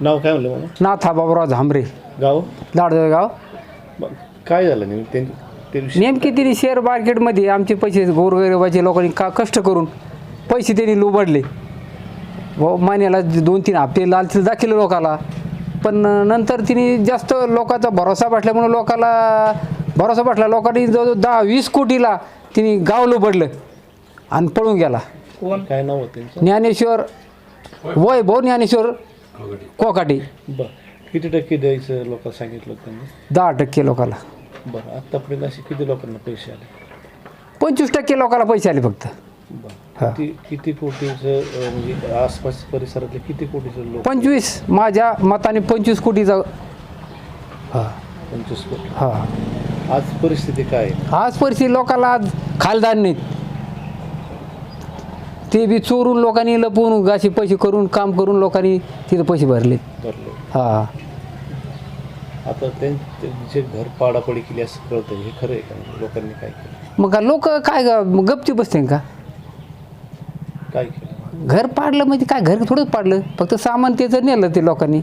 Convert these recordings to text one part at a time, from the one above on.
नाव काय म्हणलं मला? नाथा बाबुराव झांबरे. गाव? गाव. ब- काय झालं नेमकं दिवशी तिने शेअर मार्केटमध्ये आमचे पैसे गोरगरिबाचे लोकांनी का कष्ट करून पैसे त्यांनी लुबडले. व महिन्याला दोन तीन हप्ते लालच दाखवले लोकाला. पण नंतर तिने जास्त लोकांचा भरोसा बसल्यामुळे लोकाला भरोसा बसला. लोकांनी जवळजवळ दहा वीस कोटीला तिने गाव लुबडलं आणि पळून गेला. काय नाव होतं त्यांचं? ज्ञानेश्वर वैभव ज्ञानेश्वर कोकाटे. बरं. किती टक्के द्यायचं लोक सांगितलं होतं त्यांनी? दहा टक्के लोकाला बरं. आत्तापर्यंत असे किती लोकांना पैसे आले? पंचवीस टक्के लोकाला पैसे आले फक्त. बरं. किती किती कोटीचं अं, म्हणजे आसपास परिसरातले किती कोटीचे लोक? पंचवीस. माझ्या मताने पंचवीस कोटीचा. हा. पंचवीस कोटी. हा. आज परिस्थिती काय आहे? आज परिस्थिती लोकांना आज खालदार नाहीत. ते बी चोरून लोकांनी लपवून असे पैसे करून काम करून लोकांनी तिथं पैसे भरले. भरले. हा. आता त्यांचे घर पाडापडी केली असं कळतं हे खरं आहे का? लोकांनी काय केलं? मग लोक काय ग- गपची बसते का? काय केलं? घर पाडलं म्हणजे काय? घर थोडंच पाडलं. फक्त सामान त्याचं नेलं ते लोकांनी.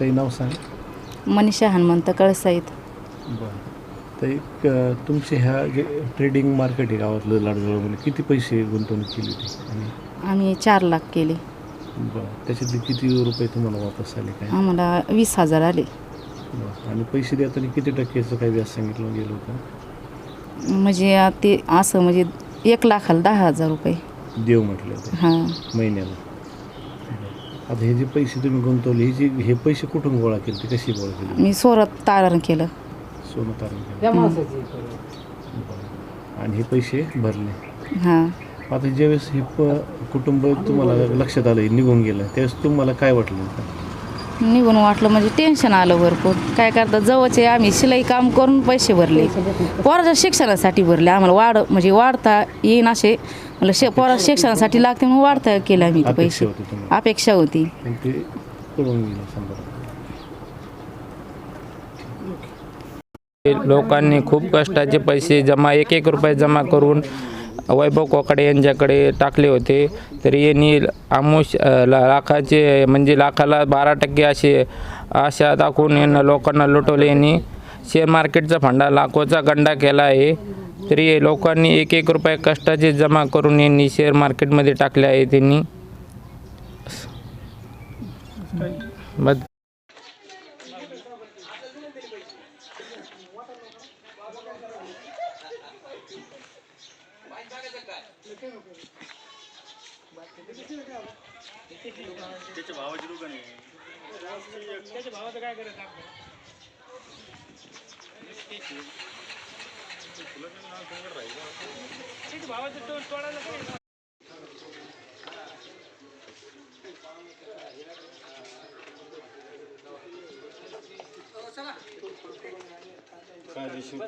ते नाव सांग. मनीषा हनुमंत कळसाईत. बरं. एक अं, तुमचे ह्या जे ट्रेडिंग मार्केट आहे गावातलं लाडजवळमध्ये किती पैसे गुंतवणूक केली होती? आणि आम्ही चार लाख केले. बरं. त्याच्यातले किती रुपये तुम्हाला वापस आले काय? आम्हाला वीस हजार आले. बरं. आणि पैसे देताना किती टक्क्याचं काही व्याज सांगितलं गेलं होतं? म्हणजे ते असं म्हणजे एक लाखाला दहा हजार रुपये. देव म्हटलं होतं हां. महिन्याला. आता हे जे पैसे तुम्ही गुंतवले हे जे हे पैसे कुठून गोळा केले? ते कशी गोळा केले? मी सोरत तारण केलं. सोनं तारण केलं. बरं. आणि हे पैसे भरले. हां. आता ज्यावेळेस हे प कुटुंब तुम्हाला लक्षात आलं हे निघून गेलं त्यावेळेस तुम्हाला काय वाटलं? निघून वाटलं म्हणजे टेन्शन आलं भरपूर. काय करतात जवळचे आम्ही शिलाई काम करून पैसे भरले. पोराच्या शिक्षणासाठी भरले. आम्हाला वाढ म्हणजे वाढता येईन असे. मला शे पोरा शिक्षणासाठी लागते म्हणून वाढता केले आम्ही ते पैसे. अपेक्षा होती लोकांनी खूप कष्टाचे पैसे जमा एक एक रुपये जमा करून वैभव कोकाडे यांच्याकडे टाकले होते. तरी यांनी आमुष ला- लाखाचे म्हणजे लाखाला बारा टक्के असे आशा दाखवून यांना लोकांना लुटवले. यांनी शेअर मार्केटचा फंडा लाखोचा गंडा केला आहे. तरी लोकांनी एक एक रुपये कष्टाचे जमा करून यांनी शेअर मार्केटमध्ये टाकले आहे. त्यांनी त्याच्या भावाचे दुकान आहे. त्याच्या भावाचं काय करायचं आपलं? भावाचं तोड कायदेशीर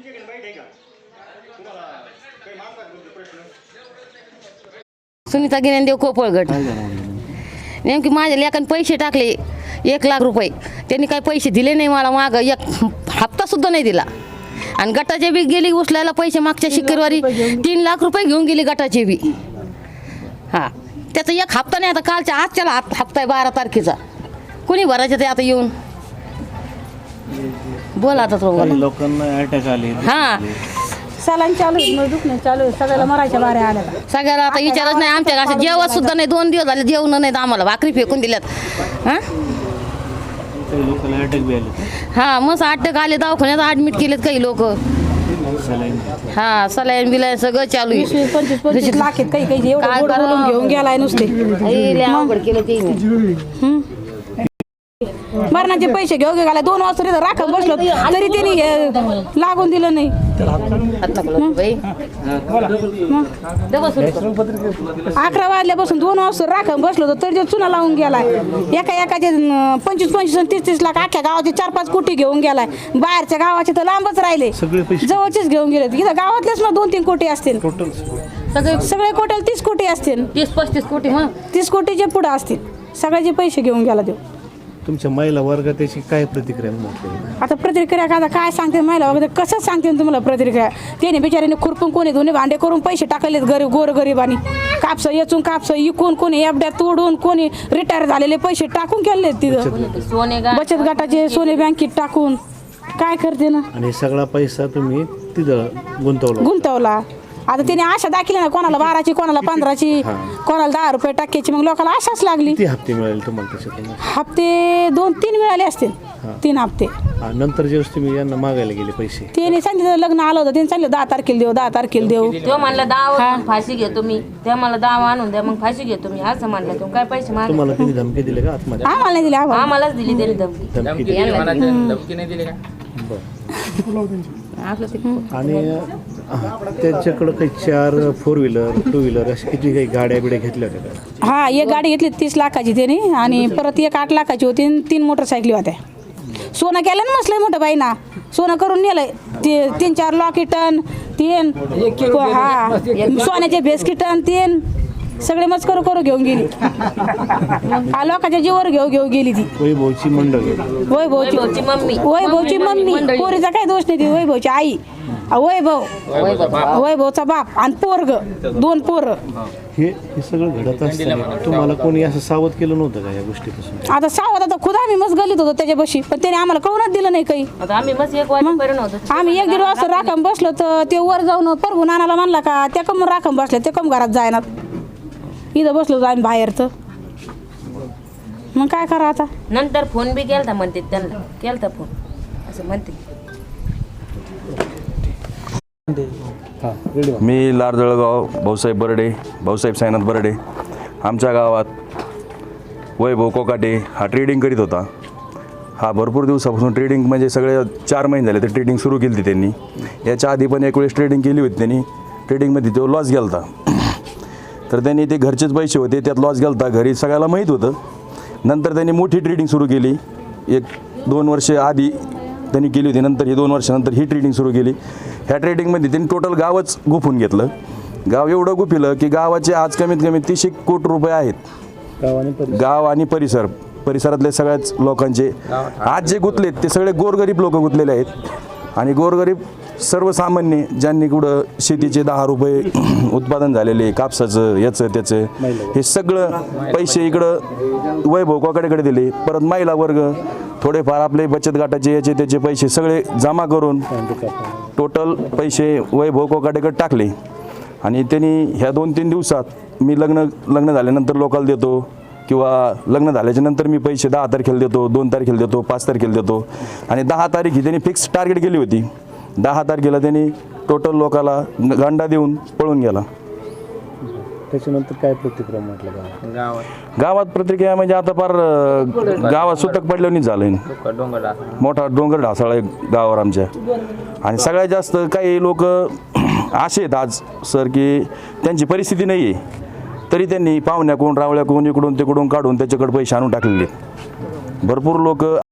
बस सुनीता गिरणदेव कोपळगड नेमकी माझ्या लेकाने पैसे टाकले एक लाख रुपये. त्यांनी काही पैसे दिले नाही मला माग एक हप्ता सुद्धा नाही दिला. आणि गटाचे बी गेली उचलायला पैसे मागच्या शुक्रवारी. तीन लाख रुपये घेऊन गेली गटाचे बी. हां. त्याचा एक हप्ता नाही आता कालच्या आजच्याला हप- हप्ता आहे बारा तारखेचा. कुणी भरायचं ते आता येऊन? बोला आता तो बोला. लोकांना अटॅक आले हां. सलाईन चालू आहे, मग दुखणं चालू आहे. सगळ्याला मरायच्या बाऱ्या आल्या का? सगळ्याला आता विचारच नाही आमच्या असं जेवण सुद्धा नाही दोन दिवस झाले जेवण नाहीत आम्हाला. भाकरी फेकून दिल्यात. हां? काही लोकांना अटॅक बी आले. हां मस्त अटक आले दवाखान्यात ॲडमिट केलेत काही लोक. सलाईन. हा सलाईन बिलाईन सगळं चालू वीस वीस पंचवीस पंचवीस लाख आहेत काही काही एवढं काय गोड बोलून करावं? घेऊन गेलाय नुसते. आहे लय अवघड केलं ते मरणाचे पैसे घेऊन गेला दोन वाजता तिथं राखण बसलो. तरी त्यांनी लागून दिलं नाही. अकरा वाजल्यापासून दोन वाजता राखण बसलो होतो तरी ते चुना लावून गेलाय. एका एकाचे अं, पंचवीस पंचवीस आणि तीस तीस लाख अख्ख्या गावाचे चार पाच कोटी घेऊन गेलाय. बाहेरच्या गावाचे तर लांबच राहिले. सगळे पैसे. जवळचेच घेऊन गेले इथं गावातलेच ना दोन तीन कोटी असतील. टोटल सगळे. सगळे कोट्याला तीस कोटी असतील. तीस पस्तीस कोटी मग? तीस कोटीचे पुढे असतील. सगळ्याचे पैसे घेऊन गेला देऊ तुमच्या महिला वर्गात त्याची काय प्रतिक्रिया म्हटली? आता प्रतिक्रिया का आता काय सांगते महिला वगैरे कसं सांगते तुम्हाला प्रतिक्रिया? त्याने बिचारीने खुरपून कोणी दोन्ही भांडे करून पैसे टाकलेत गरीब गोर गरिबांनी कापसं येचून कापसं इकून कोणी एफड्या तोडून कोणी रिटायर झालेले पैसे टाकून केले तिथं. सोने गा बचत गटाचे सोने बँकेत टाकून. काय करते ना? आणि सगळा पैसा तुम्ही तिथं गुंतवला. गुंतवला. आता त्याने आशा दाखवली ना कोणाला बाराची कोणाला पंधराची कोणाला दहा रुपये टक्क्याची मग लोकांना आशाच लागली. किती हप्ते मिळाले तुम्हाला त्याच्यातून हप्ते दोन तीन मिळाले असतील. तीन हप्ते. हा, नंतर जेव्हा तुम्ही यांना मागायला गेले पैसे. त्याने सांगितलं लग्न आलं होतं त्याने सांगितलं दहा तारखेला देऊ दहा तारखेला देऊ. तो म्हणला दहा फाशी घेतो मी त्या मला दहा आणून द्या मग फाशी घेतो मी असं म्हणलं तो. काय पैसे माग तुम्हाला तिने धमकी दिले का आतमध्ये? आम्हाला नाही दिले आम्हाला. आम्हालाच दिली त्याने धमकी. धमकी दिली. धमकी नाही दिली का? आणि त्यांच्याकडं काही चार फोर व्हीलर टू व्हीलर अशा किती काही गाड्या बिड्या घेतल्या होत्या का? हा एक गाडी घेतली तीस लाखाची त्याने. आणि परत एक आठ लाखाची होती आणि तीन मोटरसायकली होत्या. सोनं केलं ना मसलंय मोठं बाई ना सोनं करून नेलंय. ते तीन चार लॉकिटन तीन. हा सोन्याचे बेस्किटन तीन. सगळे मच करू करू घेऊन गेली. हा लोकांच्या जीवर घेऊ घेऊ गेली ती. वैभवची मंडळ. वैभवची वैभवची मम्मी. वैभवची मम्मी पोरीचा काय दोष नाही ती वैभवची आई. वैभव वैभवचा बाप आणि पोरग. दोन पोरं. हे हे सगळं घडत असताना तुम्हाला कोणी असं सावध केलं नव्हतं का या गोष्टीपासून? आता सावध आता खुद आम्ही मस्त गलीत होतो त्याच्यापाशी पण त्याने आम्हाला कळूनच दिलं नाही काही. आता आम्ही मस्त एक होतो आम्ही एक दीड वाजता राखम बसलो तर ते वर जाऊन परभू नानाला म्हणला का त्या कम राखम बसले ते कम घरात जायनात. इथं बसलो होतो आम्ही बाहेर तर. मग काय करा आता? नंतर फोन बी केलता म्हणते त्यांना. केलता फोन. असं म्हणते. मी लार जळगाव भाऊसाहेब बर्डे भाऊसाहेब साईनाथ बर्डे आमच्या गावात वैभव कोकाटे हा ट्रेडिंग करीत होता. हा भरपूर दिवसापासून ट्रेडिंग म्हणजे सगळे चार महिने झाले तर ट्रेडिंग सुरू केली होती त्यांनी. याच्या आधी पण एक वेळेस ट्रेडिंग केली होती त्यांनी. ट्रेडिंगमध्ये तो लॉस गेला होता तर त्यांनी ते घरचेच पैसे होते त्यात लॉस गेला होता घरी सगळ्याला माहीत होतं. नंतर त्यांनी मोठी ट्रेडिंग सुरू केली. एक दोन वर्ष आधी त्यांनी केली होती नंतर ही दोन वर्षानंतर ही ट्रेडिंग सुरू केली. ह्या ट्रेडिंगमध्ये त्यांनी टोटल गावच गुफून घेतलं. गाव एवढं गुपिलं की गावाचे आज कमीत कमी तीस एक कोटी रुपये आहेत. गाव आणि परिसर. परिसरातले सगळ्याच लोकांचे. आज जे गुंतलेत ते सगळे गोरगरीब लोक गुंतलेले आहेत. आणि गोरगरीब सर्वसामान्य ज्यांनी कुठं शेतीचे दहा रुपये उत्पादन झालेले कापसाचं याचं त्याचं हे सगळं पैसे इकडं वैभव कोकडेकडे दिले. परत महिला वर्ग थोडेफार आपले बचत गटाचे याचे त्याचे पैसे सगळे जमा करून टोटल पैसे वैभव कोकाटेकडे टाकले. आणि त्यांनी ह्या दोन तीन दिवसात मी लग्न लग्न झाल्यानंतर लोकाला देतो किंवा लग्न झाल्याच्यानंतर मी पैसे दहा तारखेला देतो दोन तारखेला देतो पाच तारखेला देतो. आणि दहा तारीख ही त्यांनी फिक्स टार्गेट केली होती. दहा तारखेला त्यांनी टोटल लोकाला गांडा देऊन पळून गेला. त्याच्यानंतर काय प्रतिक्रिया म्हटलं गावात? गावात. गावात प्रतिक्रिया म्हणजे आता फार अं, गावात सुतक पडल्याने झालं डोंगर मोठा डोंगर ढासाळ आहे गावावर आमच्या. आणि सगळ्यात जास्त काही लोक असे आहेत आज सर की त्यांची परिस्थिती नाही आहे. तरी त्यांनी पाहुण्याकडून रावळ्याकडून इकडून तिकडून काढून त्याच्याकडे पैसे आणून टाकलेले आहेत. भरपूर लोक